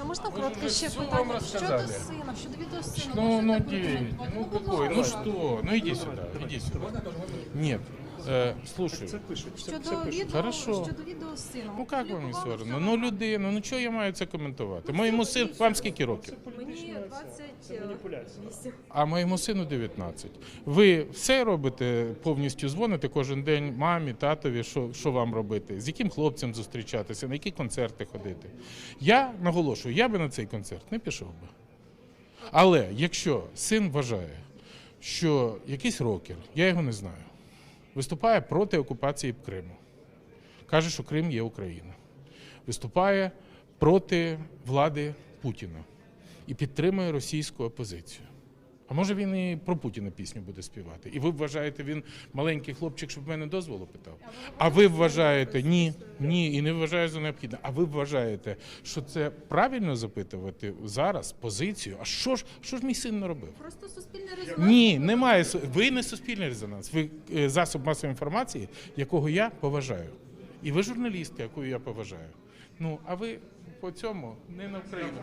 А можна Ви коротке ще питання Що до сина, щодо відео сина? Ну, ну, девять. Ну, какой? Ну что? Ну, иди сюда, иди сюда. Нет, э, слушай. Щодо відео, Хорошо. щодо відео з сином. Ну як вам не Опублікували соромно? Ну людина, ну чого я маю це коментувати? Моєму сину, вам скільки років? Мені 28. А моєму сину 19. Ви все робите повністю дзвоните кожен день мамі, татові, що, що вам робити, з яким хлопцем зустрічатися, на які концерти ходити. Я наголошую, я би на цей концерт не пішов би. Але якщо син вважає, що якийсь рокер, я його не знаю, виступає проти окупації Криму, каже, що Крим є Україна, виступає проти влади Путіна і підтримує російську опозицію. А може він і про Путіна пісню буде співати? І ви вважаєте, він маленький хлопчик, щоб в мене дозволу питав? А ви вважаєте, ні, ні, і не вважаю за необхідне. А ви вважаєте, що це правильно запитувати зараз позицію? А що ж, що ж мій син наробив? Просто суспільний резонанс. Ні, немає. Ви не суспільний резонанс. Ви е, засоб масової інформації, якого я поважаю. І ви журналістка, яку я поважаю. Ну, а ви по цьому не на Україну.